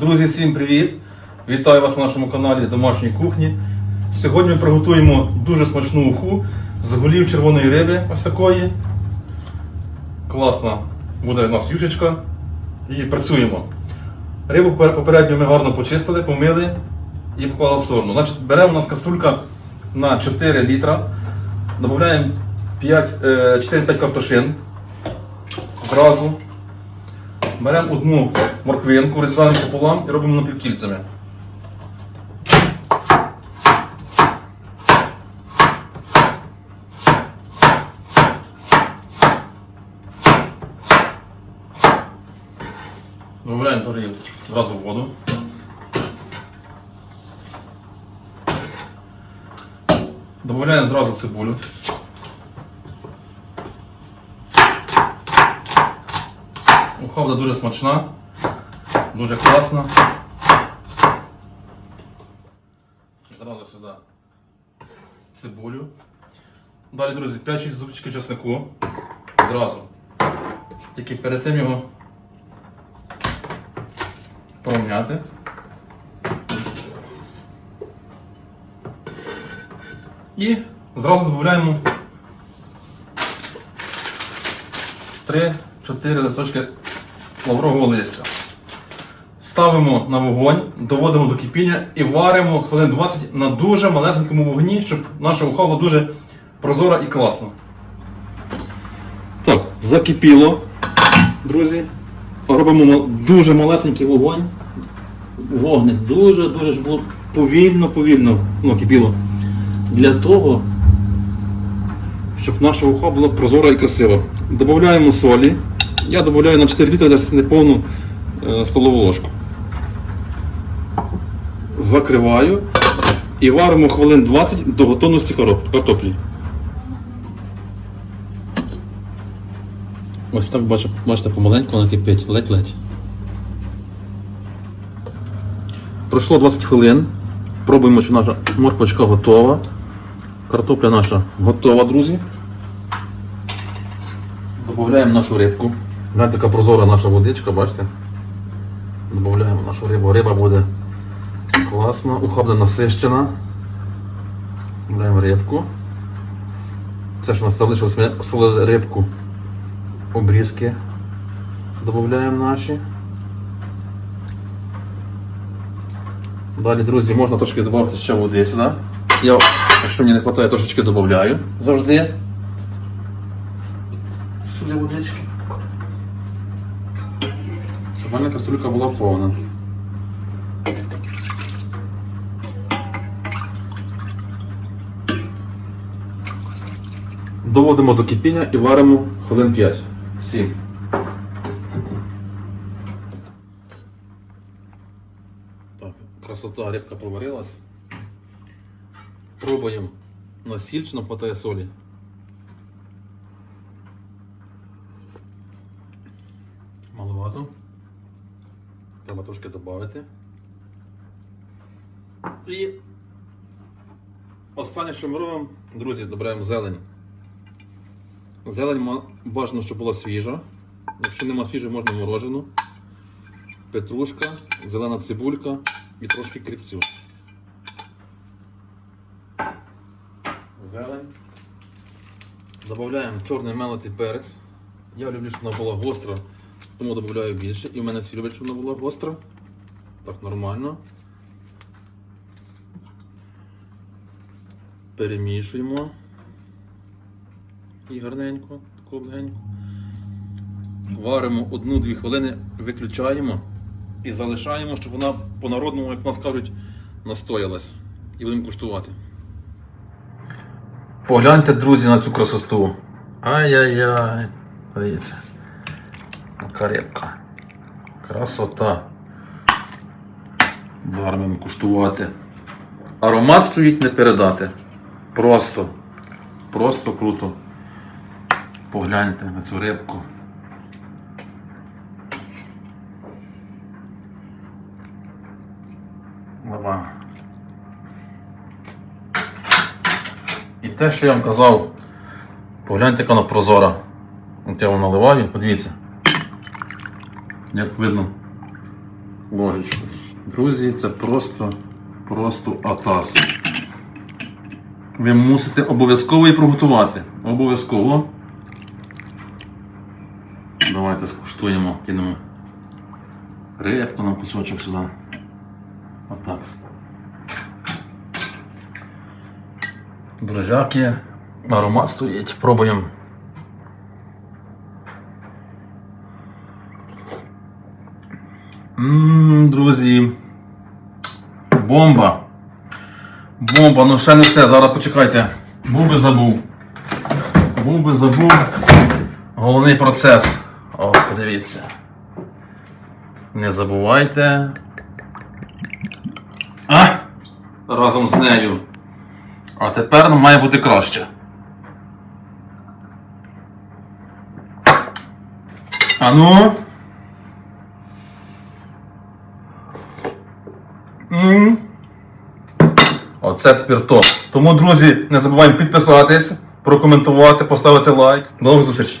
Друзі, всім привіт! Вітаю вас на нашому каналі Домашньої кухні. Сьогодні ми приготуємо дуже смачну уху з голів червоної риби, ось такої. Класна буде у нас юшечка. І працюємо. Рибу попередньо ми гарно почистили, помили і поклали в сторону. Значить, беремо у нас каструлька на 4 літра. Додаємо 5, е, 4-5 картошин зразу. Беремо одну морквинку, розрізаємо пополам і робимо напівкільцями. Добавляємо теж її зразу в воду. Добавляємо зразу цибулю. Уха дуже смачна, дуже класна. Зразу сюди цибулю. Далі, друзі, 5-6 зубчиків чеснику. Зразу. Тільки перед тим його порівняти. І зразу додаємо 3-4 листочки лаврового листя. Ставимо на вогонь, доводимо до кипіння і варимо хвилин 20 на дуже малесенькому вогні, щоб наша уха була дуже прозора і класна. Так, закипіло, друзі. Робимо дуже малесенький вогонь. Вогник дуже-дуже ж було повільно, повільно ну, кипіло. Для того, щоб наша уха була прозора і красива. Додаємо солі. Я додаю на 4 літри десь неповну е, столову ложку. Закриваю і варимо хвилин 20 до готовності картоплі. Ось так бачу, бачите, помаленьку вона кипить, ледь-ледь. Пройшло 20 хвилин. Пробуємо, чи наша морквочка готова. Картопля наша готова, друзі. Додаємо нашу рибку. Гляньте, така прозора наша водичка, бачите? Додаємо нашу рибу. Риба буде класна, уха буде насищена. Додаємо рибку. Це ж у нас залишилось ми солили рибку. Обрізки додаємо наші. Далі, друзі, можна трошки додати ще води сюди. Я, якщо мені не вистачає, трошечки додаю завжди. Сюди водички. Щоб в мене кастрюлька була повна. Доводимо до кипіння і варимо хвилин 5. 7. Так, красота, рибка проварилась. Пробуємо на сіль, чи хватає солі. Маловато. Треба трошки додати. І останнє, що ми робимо, друзі, додаємо зелень. Зелень бажано, щоб була свіжа. Якщо нема свіжої, можна морожену. Петрушка, зелена цибулька і трошки кріпцю. Зелень. Додаємо чорний мелотий перець. Я люблю, щоб вона була гостра, тому додаю більше. І в мене всі люблять, щоб вона була гостра. Так, нормально. Перемішуємо. І гарненько, таку легенько. Варимо 1-2 хвилини, виключаємо і залишаємо, щоб вона по-народному, як нас кажуть, настоялась. І будемо куштувати. Погляньте, друзі, на цю красоту. Ай-яй-яй. Дивіться. Красота. Зараз куштувати. Аромат стоїть не передати. Просто. Просто круто. Погляньте на цю рибку. Лава. І те, що я вам казав, погляньте, яка вона прозора. От я вам наливаю, подивіться. Як видно. ложечку. Друзі, це просто, просто атас. Ви мусите обов'язково її приготувати. Обов'язково. Давайте скуштуємо, кинемо рибку на кусочок сюди. Отак. Друзяки, аромат стоїть. Пробуємо. Ммм, друзі. Бомба. Бомба, ну ще не все, зараз почекайте. Був би забув. Був би забув. Головний процес. О, подивіться. Не забувайте. А! Разом з нею. А тепер нам має бути краще. А Оце тепер то. Тому, друзі, не забуваємо підписатись, прокоментувати, поставити лайк. До нових зустрічей!